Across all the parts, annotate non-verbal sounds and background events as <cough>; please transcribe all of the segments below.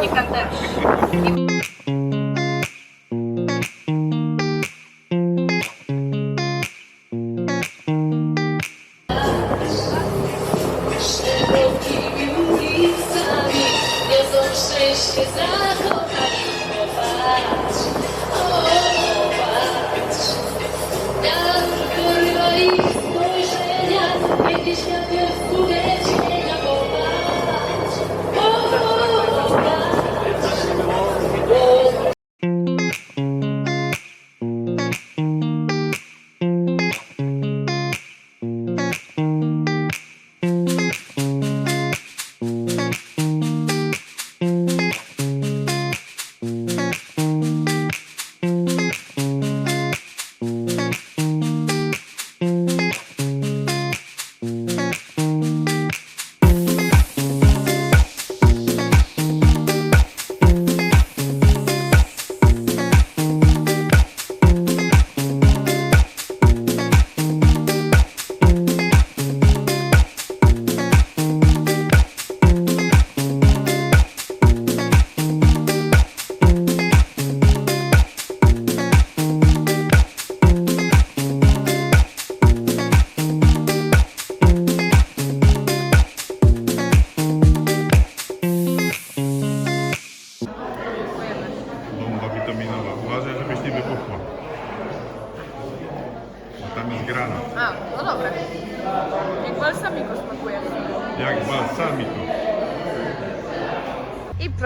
に簡単。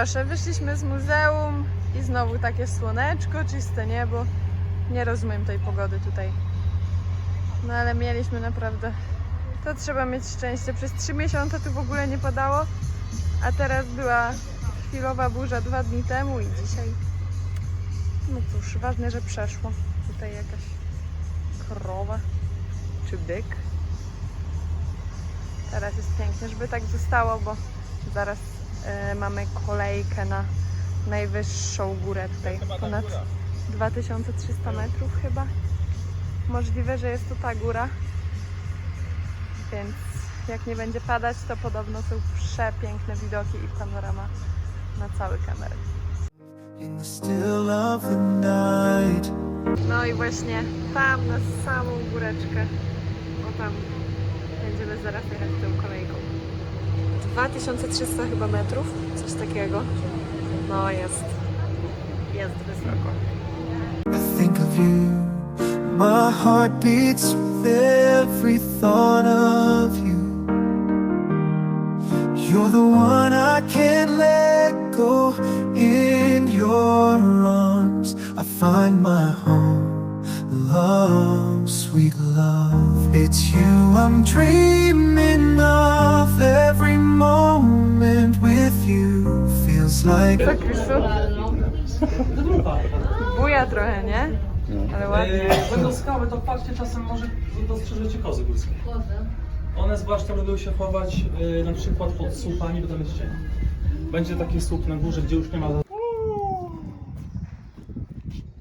Proszę, wyszliśmy z muzeum i znowu takie słoneczko, czyste niebo. Nie rozumiem tej pogody tutaj. No ale mieliśmy naprawdę. To trzeba mieć szczęście. Przez trzy miesiące tu w ogóle nie padało, a teraz była chwilowa burza dwa dni temu i dzisiaj. No cóż, ważne, że przeszło. Tutaj jakaś krowa czy byk. Teraz jest pięknie, żeby tak zostało, bo zaraz mamy kolejkę na najwyższą górę tutaj. Ponad 2300 metrów chyba. Możliwe, że jest to ta góra. Więc jak nie będzie padać, to podobno są przepiękne widoki i panorama na cały night. No i właśnie tam na samą góreczkę, o tam będziemy zaraz jechać tą kolejką. 2300 chyba metrów, coś takiego. No jest, jest wysoko. I think of you. My heart beats with every thought of you. You're the one I can't let go. In your arms, I find my home. Love, sweet love. It's you I'm dreaming Co, Krystu? Buja trochę, nie? Ale ładnie. Yy, Będą skały, to patrzcie, czasem może dostrzeżecie kozy górskie. One zwłaszcza lubią się chować yy, na przykład pod słupami, bo tam jest cień. Będzie taki słup na górze, gdzie już nie ma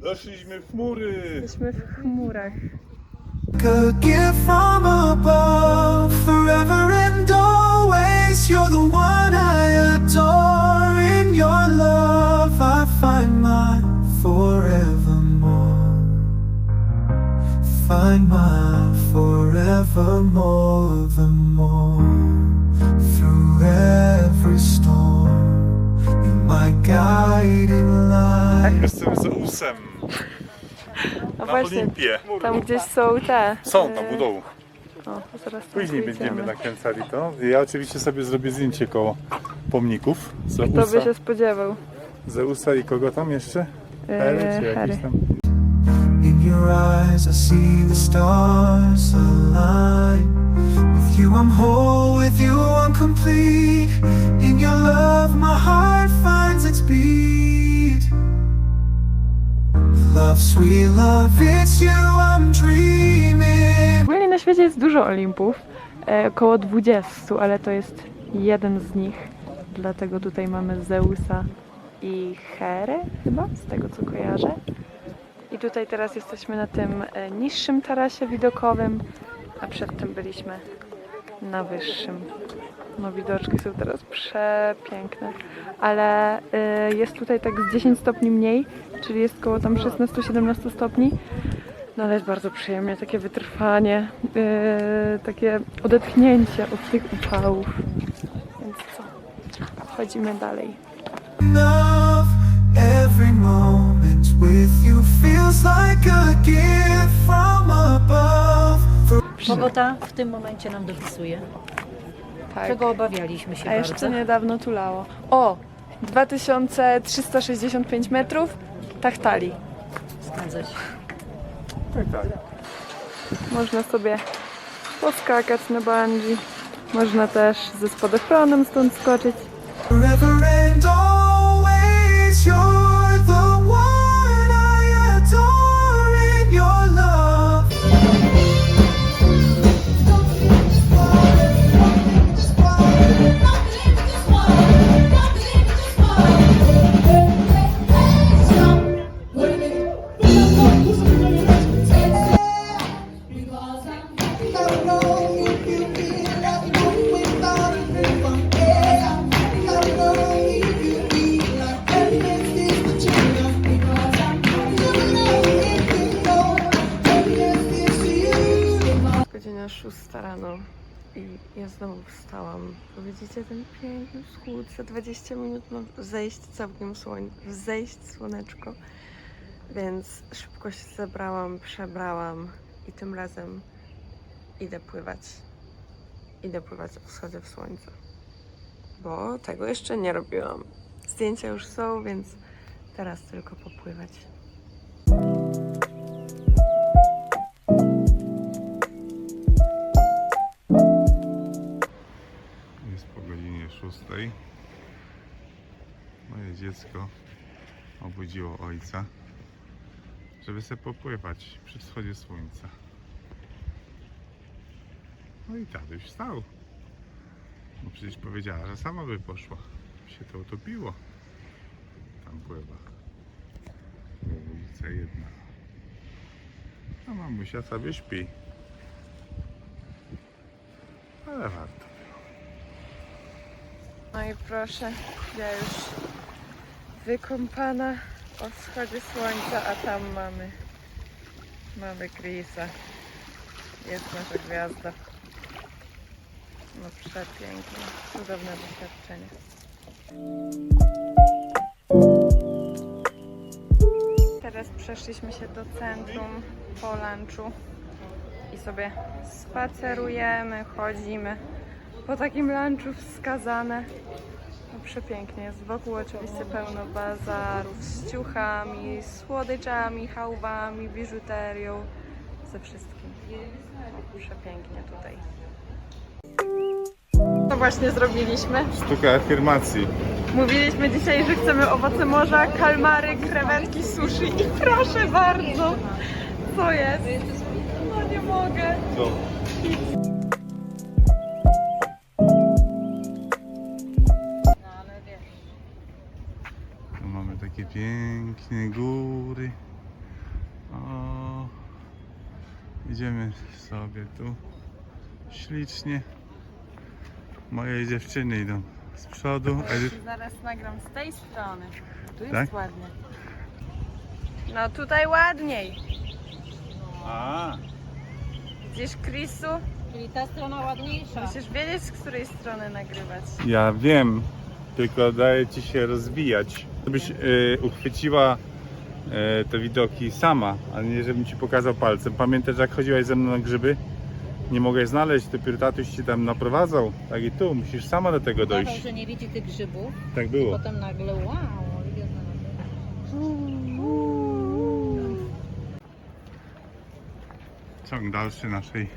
Doszliśmy w chmury. Jesteśmy w chmurach. a gift from above forever and always you're the one I adore forevermore the more through every storm you're my guiding light Jestem Zeusem. A Na właśnie, Olimpie. tam gdzieś są te. Są tam e, u dołu. O, to zaraz tam Później pójdziemy. będziemy nakręcali to. Ja oczywiście sobie zrobię zdjęcie koło pomników. Kto by Zeusa, się spodziewał? Zeusa i kogo tam jeszcze? E, Hery czy jakiś tam? Eyes, I see the stars line. With you, I'm whole, with you, I'm complete. In your love, my heart finds its beat. Love, sweet love, it's you I'm dreaming. Na świecie jest dużo Olimpów, e, około 20, ale to jest jeden z nich. Dlatego tutaj mamy Zeusa i Herę chyba, z tego co kojarzę. I tutaj teraz jesteśmy na tym e, niższym tarasie widokowym, a przedtem byliśmy na wyższym. No widoczki są teraz przepiękne, ale e, jest tutaj tak z 10 stopni mniej, czyli jest koło tam 16-17 stopni. No ale jest bardzo przyjemnie, takie wytrwanie, yy, takie odetchnięcie od tych upałów. Więc co? Chodzimy dalej. Enough, every moment with you feels like a gift from above. For Pogoda w tym momencie nam dopisuje. Tak. Czego obawialiśmy się A jeszcze bardzo. niedawno tulało. O! 2365 metrów Tachtali. Zgadza się. Można sobie poskakać na bungee. Można też ze spadochronem stąd skoczyć. 6 rano i ja znowu wstałam. Widzicie ten piękny wschód, za 20 minut ma zejść całkiem słoń, zejść słoneczko. Więc szybko się zebrałam, przebrałam i tym razem idę pływać. Idę pływać o wschodzie w słońcu. Bo tego jeszcze nie robiłam. Zdjęcia już są, więc teraz tylko popływać. 6. Moje dziecko obudziło ojca, żeby sobie popływać przy wschodzie słońca. No i tatuś wstał. No przecież powiedziała, że sama by poszła. Się to utopiło. Tam pływa. Ulica jedna. A mamusia sobie śpi. Ale warto. No i proszę, ja już wykąpana o wschodzie słońca, a tam mamy mamy Chrisa. Jest nasza gwiazda. No przepiękne, cudowne doświadczenie. Teraz przeszliśmy się do centrum po lunchu i sobie spacerujemy, chodzimy po takim lunchu wskazane. No przepięknie jest. Wokół oczywiście pełno bazarów z ciuchami, słodyczami, chałwami, biżuterią, ze wszystkim. No, przepięknie tutaj. To właśnie zrobiliśmy. Sztuka afirmacji. Mówiliśmy dzisiaj, że chcemy owoce morza, kalmary, krewetki, sushi i proszę bardzo, co jest? No nie mogę. Co? Piękne góry. O, idziemy sobie tu ślicznie. Moje dziewczyny idą z przodu. Edyt, Zaraz nagram z tej strony. Tu jest Tak? ładnie. No tutaj ładniej. A, Widzisz Chrisu? Czyli ta strona ładniejsza. Musisz wiedzieć z której strony nagrywać. ja wiem, tylko daje ci się rozwijać. Żebyś y, uchwyciła y, te widoki sama, a nie żebym ci pokazał palcem. Pamiętasz jak chodziłaś ze mną na grzyby? Nie mogłeś znaleźć, dopiero tatuś ci tam naprowadzał. Tak i tu, musisz sama do tego Udawał, dojść. że nie widzi tych grzybów. Tak było. Potem nagle wow, Oliwia znalazła. Ciąg dalszy naszej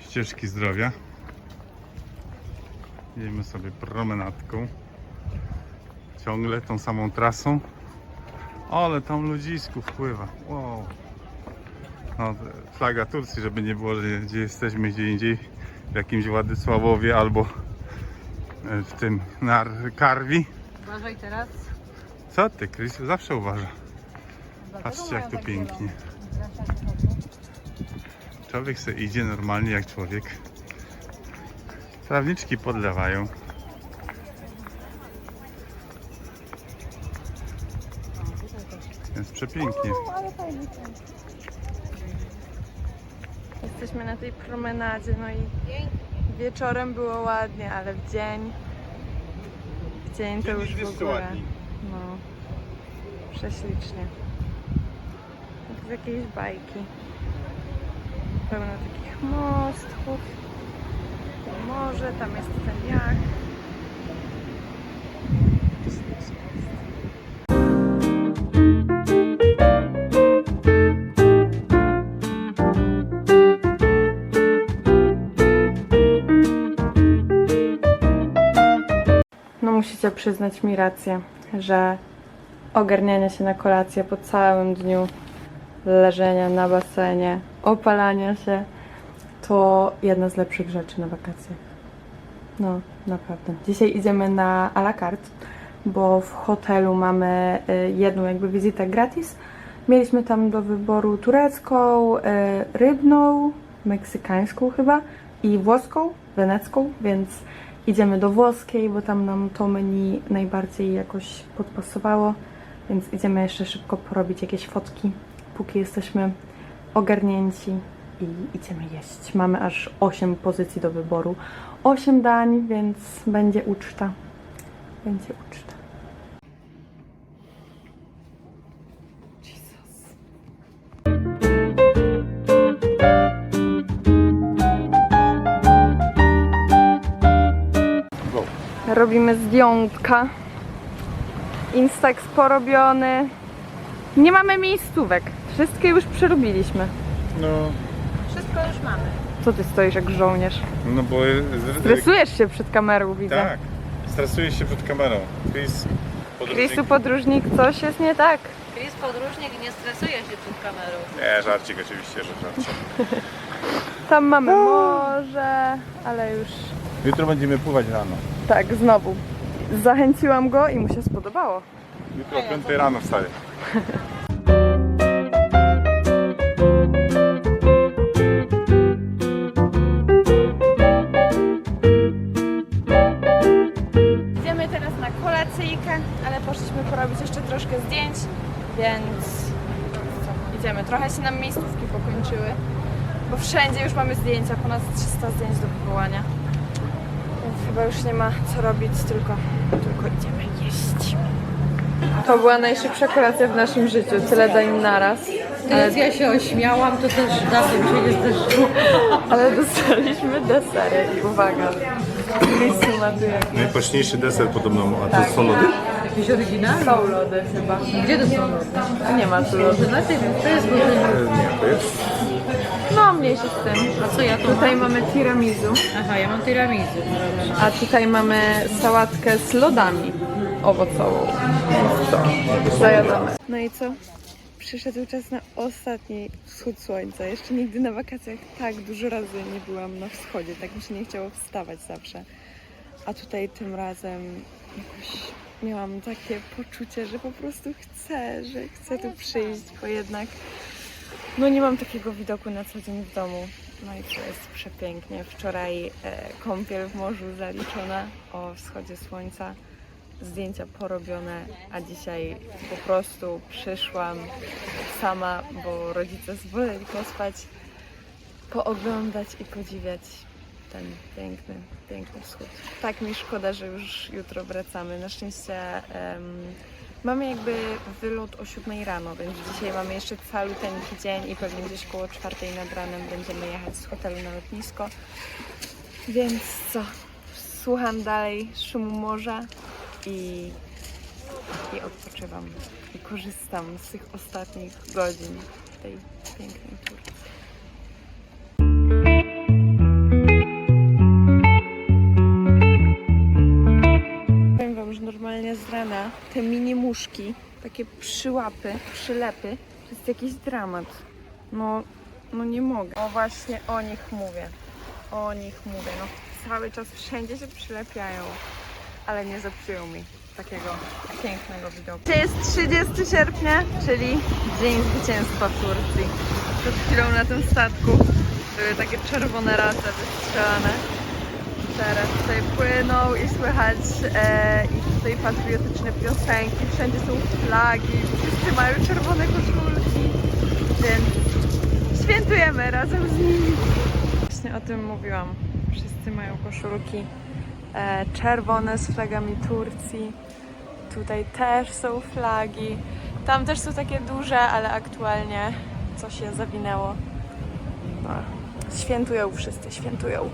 ścieżki zdrowia. Idziemy sobie promenadką. Ciągle tą samą trasą. Ale tam ludzisku wpływa. Wow. No, flaga Turcji, żeby nie było, że gdzie jesteśmy, gdzie indziej, w jakimś Władysławowie albo e, w tym Karwi. Uważaj teraz. Co ty, Chris? Zawsze uważa. Patrzcie jak tu tak pięknie. Człowiek se idzie normalnie jak człowiek. Trawniczki podlewają. Przepięknie. Jesteśmy na tej promenadzie, no i wieczorem było ładnie, ale w dzień, w dzień to już w ogóle, no, prześlicznie. Jak z jakiejś bajki. Pełno takich mostków, morze, tam jest ten jak. Musicie przyznać mi rację, że ogarnianie się na kolację po całym dniu leżenia na basenie, opalania się, to jedna z lepszych rzeczy na wakacjach. No, naprawdę. Dzisiaj idziemy na à la carte, bo w hotelu mamy y, jedną jakby wizytę gratis. Mieliśmy tam do wyboru turecką, y, rybną, meksykańską chyba i włoską, wenecką, więc idziemy do włoskiej, bo tam nam to menu najbardziej jakoś podpasowało, więc idziemy jeszcze szybko porobić jakieś fotki, póki jesteśmy ogarnięci i idziemy jeść. Mamy aż 8 pozycji do wyboru, 8 dań, więc będzie uczta. Będzie uczta. Robimy zdjątka. Instax porobiony. Nie mamy miejscówek. Wszystkie już przerobiliśmy. No, Wszystko już mamy. Co ty stoisz jak żołnierz? no bo... z- Stresujesz się przed kamerą, widzę. Tak, stresuję się przed kamerą. Chris, podróżnik. Chrisu podróżnik, coś jest nie tak. Chris podróżnik nie stresuje się przed kamerą. Nie, żarcik oczywiście, że żarcik. <laughs> Tam mamy morze, ale już Jutro będziemy pływać rano. tak, znowu. Zachęciłam go i mu się spodobało. Jutro o 5 rano wstaję. Idziemy teraz na kolacyjkę, ale poszliśmy porobić jeszcze troszkę zdjęć, więc co, idziemy. Trochę się nam miejscówki pokończyły, bo wszędzie już mamy zdjęcia, ponad 300 zdjęć do wywołania. Chyba już nie ma co robić, tylko, tylko idziemy jeść. To była najszybsza kolacja w naszym życiu, tyle dań naraz. Teraz ja się ośmiałam, to też dawno mi się nie zdarzyło. Ale dostaliśmy desery i uwaga, Chrisu ma tu jakieś Najpoczniejszy deser podobno, a to są lody? Jakiś oryginalny? są lody chyba. Gdzie to są lody? Nie ma tu lody. Na tym, to jest lody. Nie, to jest... No, mniejszy z tym. A co ja tu Tutaj mam? mamy tiramisu, Aha, ja mam tiramisu. A tutaj mamy sałatkę z lodami owocową. Więc to zajadamy. No i co? Przyszedł czas na ostatni wschód słońca. Jeszcze nigdy na wakacjach tak dużo razy nie byłam na wschodzie. Tak mi się nie chciało wstawać zawsze. A tutaj tym razem jakoś miałam takie poczucie, że po prostu chcę, że chcę tu przyjść, bo jednak no nie mam takiego widoku na co dzień w domu. No i to jest przepięknie. Wczoraj e, kąpiel w morzu zaliczona o wschodzie słońca. Zdjęcia porobione, a dzisiaj po prostu przyszłam sama, bo rodzice zwolili pospać, pooglądać i podziwiać ten piękny, piękny wschód. Tak mi szkoda, że już jutro wracamy. Na szczęście mamy jakby wylot o 7 rano, więc dzisiaj mamy jeszcze caluteńki dzień i pewnie gdzieś koło 4 nad ranem będziemy jechać z hotelu na lotnisko. Więc co? Słucham dalej szumu morza i, i odpoczywam. I korzystam z tych ostatnich godzin tej pięknej Turcji. Te mini muszki, takie przyłapy, przylepy, to jest jakiś dramat. No, no nie mogę. O właśnie o nich mówię. O nich mówię. No cały czas wszędzie się przylepiają, ale nie zepsują mi takiego pięknego widoku. Dzisiaj jest 30 sierpnia, czyli Dzień Zwycięstwa Turcji. Przed chwilą na tym statku były takie czerwone race wystrzelane. Teraz tutaj płyną i słychać e, ich tutaj patriotyczne piosenki, wszędzie są flagi, wszyscy mają czerwone koszulki, więc świętujemy razem z nimi. Właśnie o tym mówiłam. Wszyscy mają koszulki e, czerwone z flagami Turcji. Tutaj też są flagi. Tam też są takie duże, ale aktualnie coś się zawinęło. No, świętują wszyscy, świętują.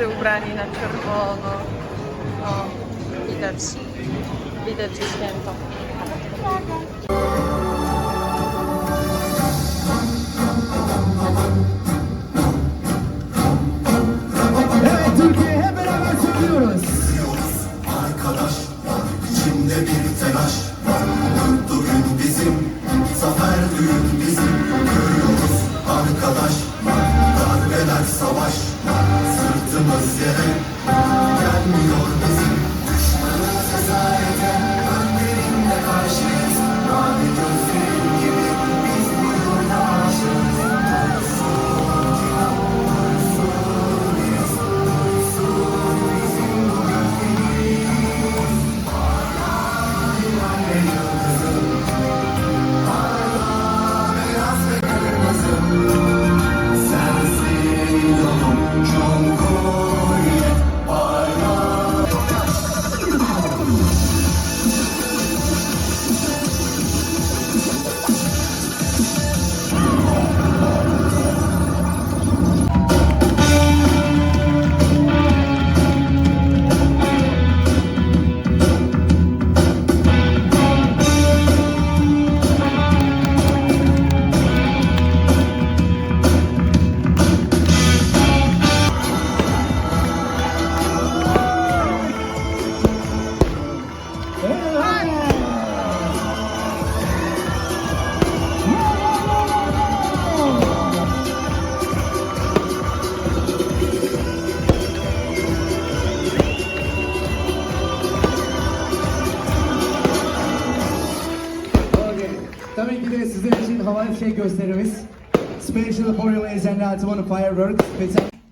Wszyscy ubrani na czerwono. No, widać, widać, święto. Evet Türkiye hep beraber söylüyoruz. Arkadaş içinde bir telaş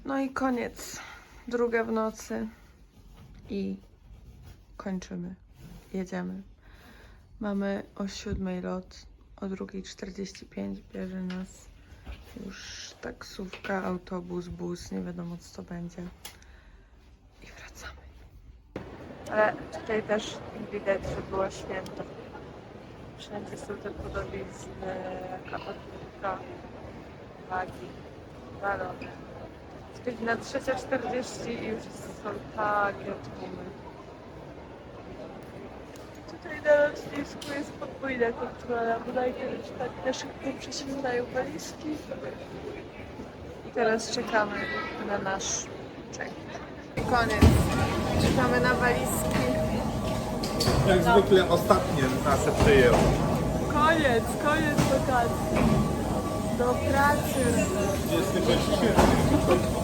No i koniec. Druga w nocy. I kończymy. Jedziemy. Mamy o siódmej lot. O 2.45 bierze nas już taksówka, autobus, bus, nie wiadomo co to będzie. I wracamy. Ale tutaj też widać, że było święto. Wszędzie są te podobizny, kapotnika, wagi, balony. Jest godzina 3.40 i już są takie tłumy. Tutaj na lotnisku jest podwójna kontrola, bo najpierw tak na szybko prześwietlają walizki. I teraz czekamy na nasz check. I koniec. Czekamy na walizki. Jak zwykle ostatnie nas przyjęło. Koniec, koniec wakacji. Do pracy. 26 sierpnia.